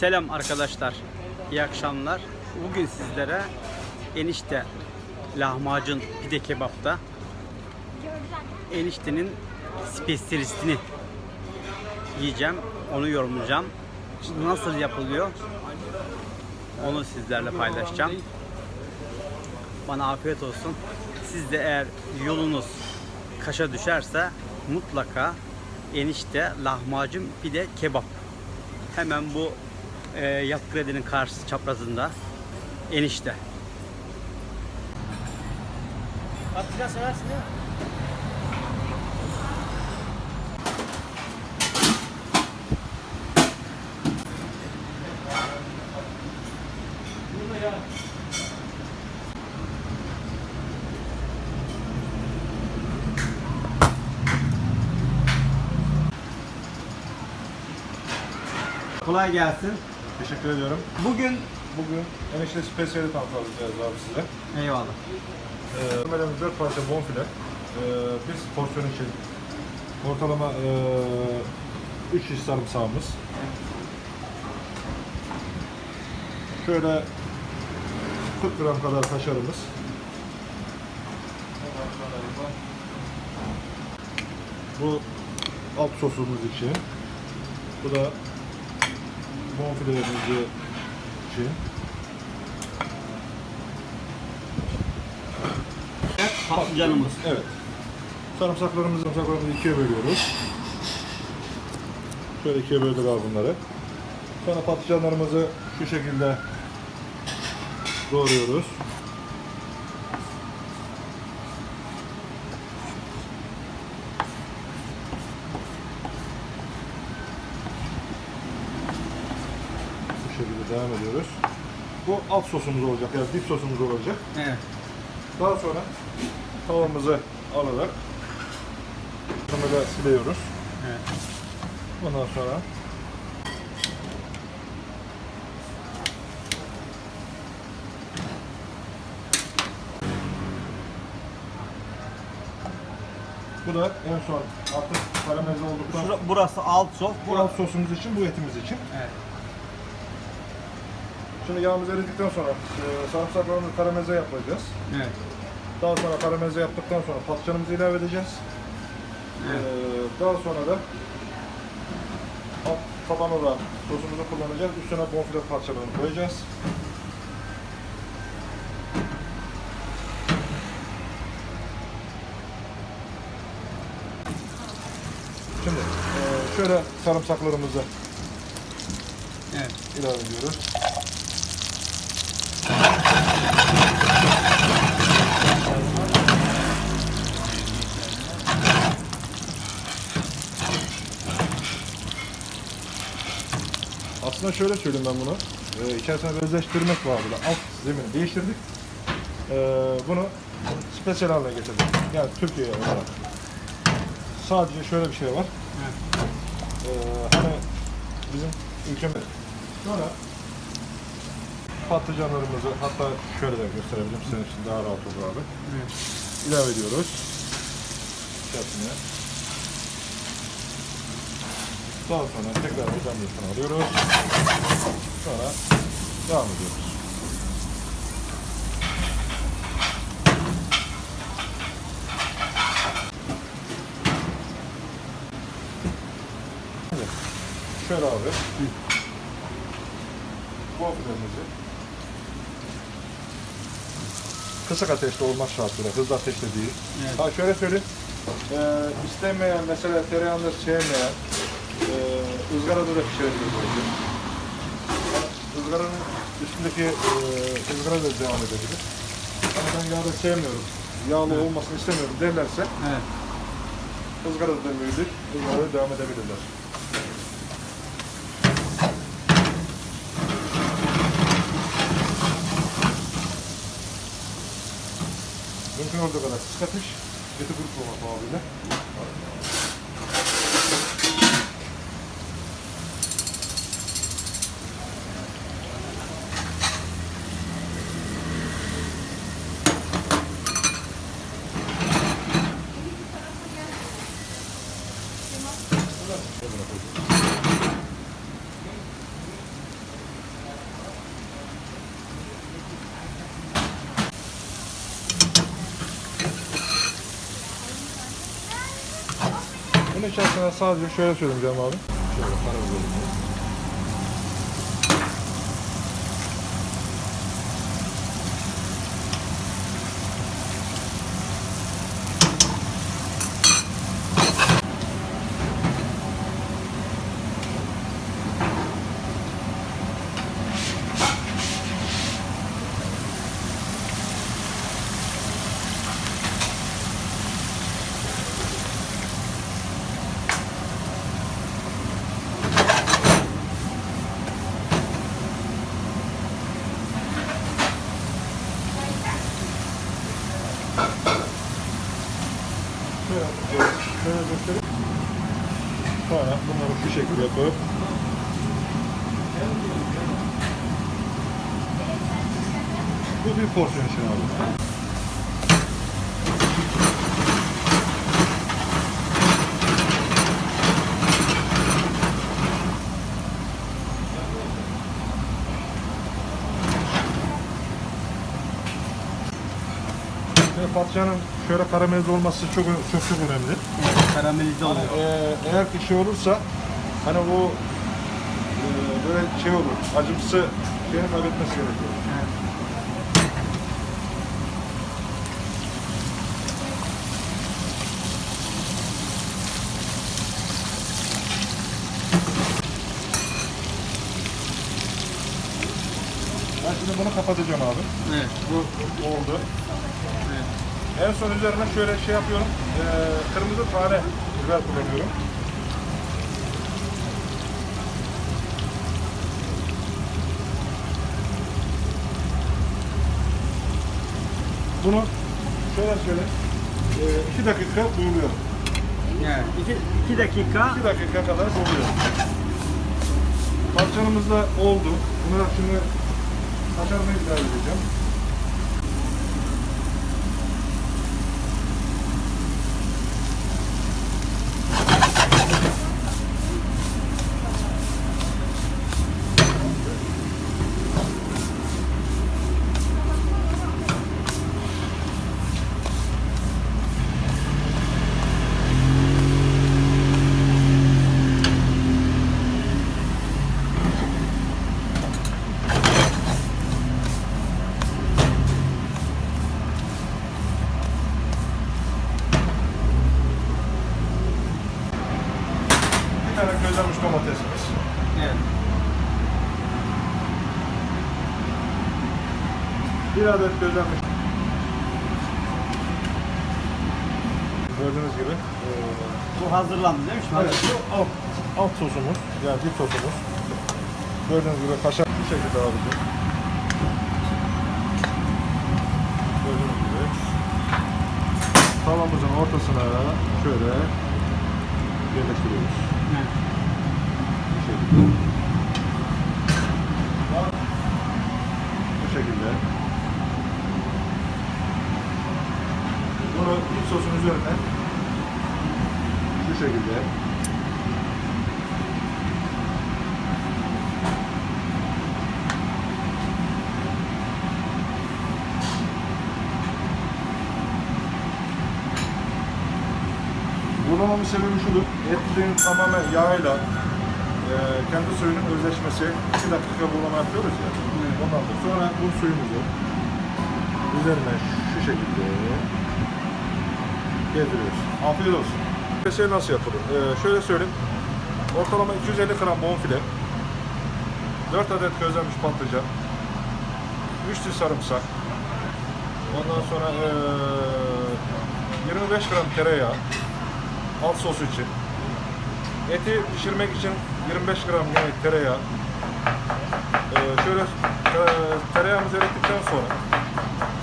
Selam arkadaşlar. İyi akşamlar. Bugün sizlere enişte lahmacun pide kebapta eniştenin spesiyalistini yiyeceğim. Onu yorumlayacağım. Nasıl yapılıyor? Onu sizlerle paylaşacağım. Bana afiyet olsun. Siz de eğer yolunuz Kaş'a düşerse mutlaka enişte lahmacun pide kebap. Hemen bu e, Yat Kredi'nin karşı çaprazında enişte. Patlıcan seversin değil mi? Kolay gelsin. Teşekkür ediyorum. Bugün Bugün enişte spesiyeli tanıtacağız abi size. eyvallah. Ee, Ömer'imiz 4 parça bonfile. Ee, biz porsiyon için ortalama ee, 3 şiş sarımsağımız. Şöyle 40 gram kadar kaşarımız. Bu alt sosumuz için. Bu da bonfilelerimiz için. Patlıcanımız. Evet. Sarımsaklarımızı, sarımsaklarımızı ikiye bölüyoruz. Şöyle ikiye böldük abi bunları. Sonra patlıcanlarımızı şu şekilde doğruyoruz. Şekilde devam ediyoruz. Bu alt sosumuz olacak, yani dip sosumuz olacak. Evet. Daha sonra tavamızı alarak böyle siliyoruz. Evet. Ondan sonra Bu da en son artık karamelize olduktan Şura- burası alt sos. bu alt sosumuz için, bu etimiz için. Evet. Şimdi yağımız eridikten sonra e, sarımsaklarımızı karamelize yapacağız. Evet. Daha sonra karamelize yaptıktan sonra patlıcanımızı ilave edeceğiz. Ee, daha sonra da alt taban olan sosumuzu kullanacağız. Üstüne bonfile parçalarını koyacağız. Şimdi e, şöyle sarımsaklarımızı Evet. ilave ediyoruz. Aslında şöyle söyleyeyim ben bunu. Ee, içerisine özleştirmek var burada. Alt zemini değiştirdik. Ee, bunu spesyal haline getirdik. Yani Türkiye olarak. Sadece şöyle bir şey var. Evet. Ee, hani bizim ülkemiz. Sonra patlıcanlarımızı hatta şöyle de gösterebilirim senin için daha rahat olur abi. Evet. İlave ediyoruz. İçerisine. Daha sonra tekrar ocağın üstüne alıyoruz. Sonra devam ediyoruz. Şöyle abi. Bu afilerimizi kısık ateşte olmak şartıyla, hızlı ateşte değil. Evet. Ha şöyle söyleyeyim. Ee, istemeyen, mesela tereyağında sevmeyen, e, ızgarada da pişirebilir bu eti. Izgaranın üstündeki e, ızgara da devam edebilir. Ama ben yağda sevmiyorum, yağlı olmasını istemiyorum derlerse Evet. ızgara da demeyebilir, ızgarada devam edebilirler. Mümkün olduğu kadar sıçratmış. Eti kurutmamak bağıyla. Thank you. Bunun içerisine sadece şöyle söyleyeyim Cem abi. Şöyle karabiber. Şöyle, şöyle göstereyim. Sonra bunları şu şekilde yapıp Bu bir porsiyon için abi. Patlıcanın şöyle karamelize olması çok çok çok önemli. Karamelize oluyor. Ee, eğer ki şey olursa hani bu e, böyle şey olur, acımsı şeyini kaybetmesi gerekiyor. Ben şimdi bunu kapatacağım abi. Evet. Bu Oldu. evet. En son üzerine şöyle şey yapıyorum. Ee, kırmızı tane biber kullanıyorum. Bunu şöyle söyleyeyim. Ee, iki dakika duyuluyor. Evet. İki, iki dakika. İki dakika kadar doluyor. Parçanımız da oldu. Bunu şimdi kaşarına ilave edeceğim. Bir tane közlenmiş domatesimiz. Evet. Bir adet közlenmiş. Gördüğünüz gibi. eee, Bu hazırlandı değil mi? Şimdi Evet, bu alt, alt sosumuz, yani dip sosumuz. Gördüğünüz gibi kaşar bu şekilde abicim. Gördüğünüz gibi. Tavamızın ortasına şöyle yerleştiriyoruz. Evet. Bu şekilde. Bu şekilde. Bunu dip sosun üzerine şu şekilde Bulamamın sebebi şudur. Etlerin tamamen yağıyla e, kendi suyunun özleşmesi. 2 dakika bulama yapıyoruz ya. Ondan sonra, sonra bu suyumuzu üzerine şu şekilde gezdiriyoruz. Afiyet olsun. Şey nasıl yapılır? Ee, şöyle söyleyeyim. Ortalama 250 gram bonfile, 4 adet közlenmiş patlıcan, 3 diş sarımsak, ondan sonra ee, 25 gram tereyağı, alt sosu için, eti pişirmek için 25 gram yine tereyağı, ee, şöyle e, tereyağımızı erittikten sonra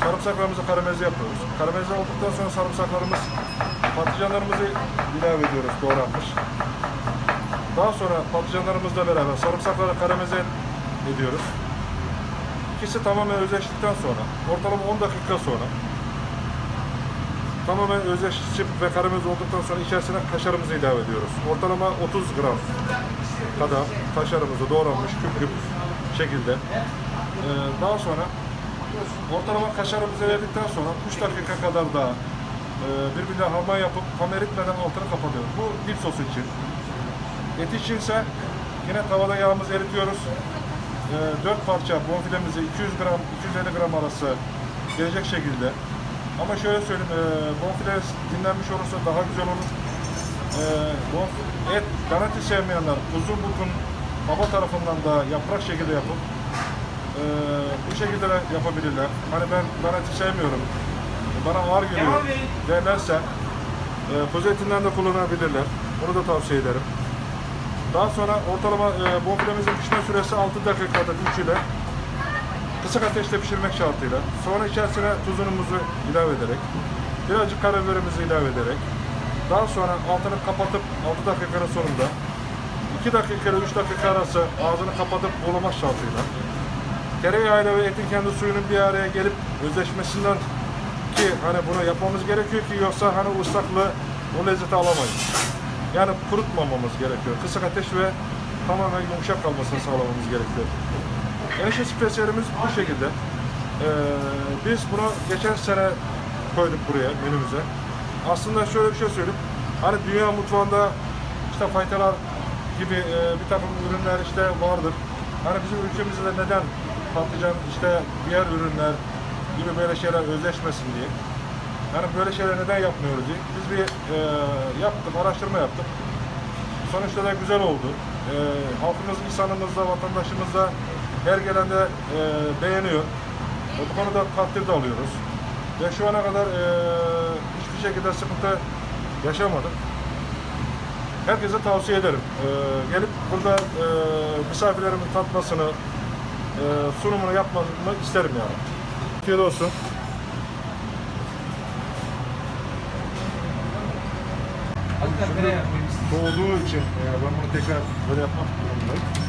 sarımsaklarımızı karamelize yapıyoruz. Karamelize olduktan sonra sarımsaklarımız patlıcanlarımızı ilave ediyoruz doğranmış. Daha sonra patlıcanlarımızla beraber sarımsakları karamelize ediyoruz. İkisi tamamen özleştikten sonra ortalama 10 dakika sonra tamamen özleşip ve karamelize olduktan sonra içerisine kaşarımızı ilave ediyoruz. Ortalama 30 gram kadar kaşarımızı doğranmış küp küp şekilde. Ee, daha sonra ortalama kaşarımızı verdikten sonra 3 dakika kadar daha e, birbirine harman yapıp tam eritmeden altını kapatıyoruz. Bu dip sosu için. Et içinse yine tavada yağımızı eritiyoruz. E, 4 parça bonfilemizi 200 gram 250 gram arası gelecek şekilde. Ama şöyle söyleyeyim, e, bonfile dinlenmiş olursa daha güzel olur. E, bonf- et, garanti sevmeyenler uzun butun baba tarafından da yaprak şekilde yapıp e, bu şekilde de yapabilirler. Hani ben garanti sevmiyorum, bana ağır geliyor derlerse e, kuzu etinden de kullanabilirler. Onu da tavsiye ederim. Daha sonra ortalama e, bonfilemizin pişme süresi 6 dakikada 3 ile kısık ateşte pişirmek şartıyla sonra içerisine tuzunumuzu ilave ederek birazcık karabiberimizi ilave ederek daha sonra altını kapatıp 6 dakikanın sonunda 2 dakika ile 3 dakika arası ağzını kapatıp bulama şartıyla tereyağıyla ve etin kendi suyunun bir araya gelip özleşmesinden ki hani bunu yapmamız gerekiyor ki yoksa hani ıslaklığı o lezzeti alamayız. Yani kurutmamamız gerekiyor. Kısık ateş ve tamamen yumuşak kalmasını sağlamamız gerekiyor. Enişte spesiyelimiz bu şekilde. Ee, biz bunu geçen sene koyduk buraya menümüze. Aslında şöyle bir şey söyleyeyim. Hani dünya mutfağında işte faytalar gibi e, bir takım ürünler işte vardır. Hani bizim ülkemizde neden patlıcan işte diğer ürünler gibi böyle şeyler özleşmesin diye. Yani böyle şeyler neden yapmıyoruz diye. Biz bir e, yaptık, araştırma yaptık. Sonuçta da güzel oldu. E, halkımız, insanımız da, vatandaşımız da her gelen de e, beğeniyor. E, bu konuda takdir de alıyoruz. Ve şu ana kadar e, hiçbir şekilde sıkıntı yaşamadık. Herkese tavsiye ederim. E, gelip burada e, misafirlerimin tatmasını, e, sunumunu yapmasını isterim yani. Afiyet olsun. Soğuduğu için e, ben bunu tekrar böyle yapmak durumundayım.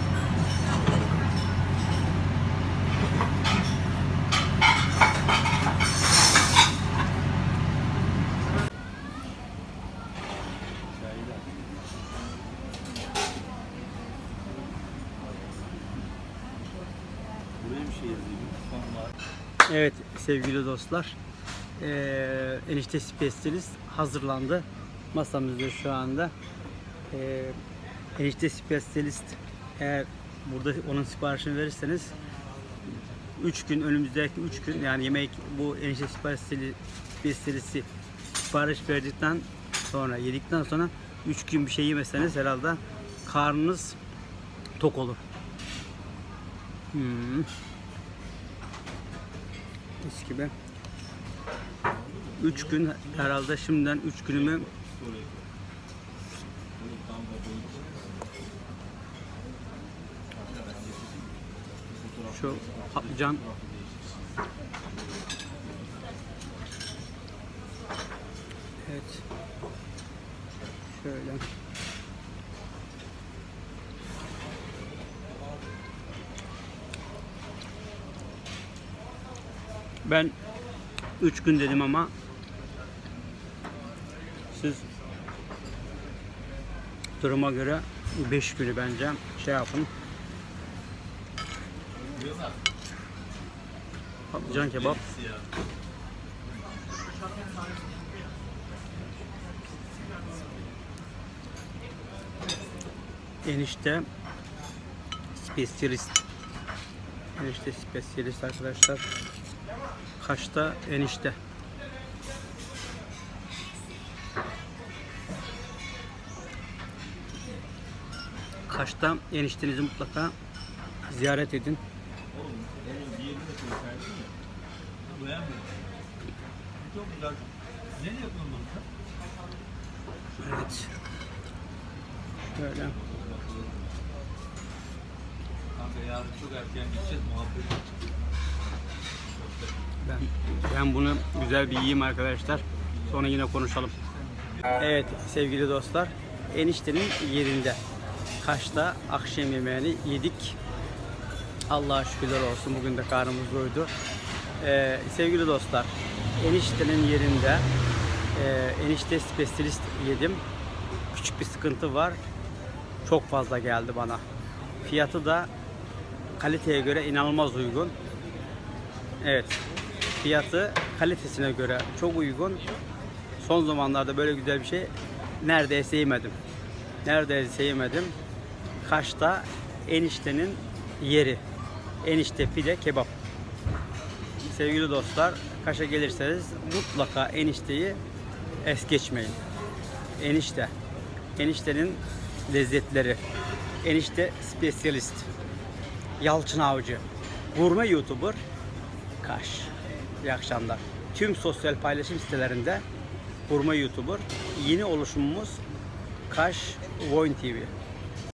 Evet sevgili dostlar. Ee, enişte spesiyalist hazırlandı. Masamızda şu anda. Ee, enişte spesiyalist eğer burada onun siparişini verirseniz 3 gün önümüzdeki 3 gün yani yemek bu enişte spesiyalisti sipariş verdikten sonra yedikten sonra 3 gün bir şey yemeseniz herhalde karnınız tok olur. Hmm. Mis gibi. 3 gün herhalde şimdiden 3 günümü şu patlıcan Evet. Şöyle. Ben 3 gün dedim ama siz duruma göre 5 günü bence şey yapın. Patlıcan kebap. Enişte spesiyalist. Enişte spesiyalist arkadaşlar. Kaşta enişte. Kaşta eniştenizi mutlaka ziyaret edin. Evet. Böyle. Kanka yarın çok erken gideceğiz muhabbet. Ben, ben bunu güzel bir yiyeyim arkadaşlar. Sonra yine konuşalım. Evet sevgili dostlar. Eniştenin yerinde. Kaş'ta akşam yemeğini yedik. Allah'a şükürler olsun. Bugün de karnımız doydu. Ee, sevgili dostlar. Eniştenin yerinde e, enişte spesiyalist yedim. Küçük bir sıkıntı var. Çok fazla geldi bana. Fiyatı da kaliteye göre inanılmaz uygun. Evet. Fiyatı kalitesine göre çok uygun. son zamanlarda böyle güzel bir şey neredeyse yemedim. Neredeyse yemedim. Kaş'ta eniştenin yeri. Enişte pide kebap. Sevgili dostlar, Kaş'a gelirseniz mutlaka enişteyi es geçmeyin. Enişte. Eniştenin lezzetleri. Enişte spesyalist. Yalçın Avcı. Gurme YouTuber. Kaş. İyi akşamlar. Tüm sosyal paylaşım sitelerinde Gurme YouTuber. Yeni oluşumumuz Kaş Voin TV.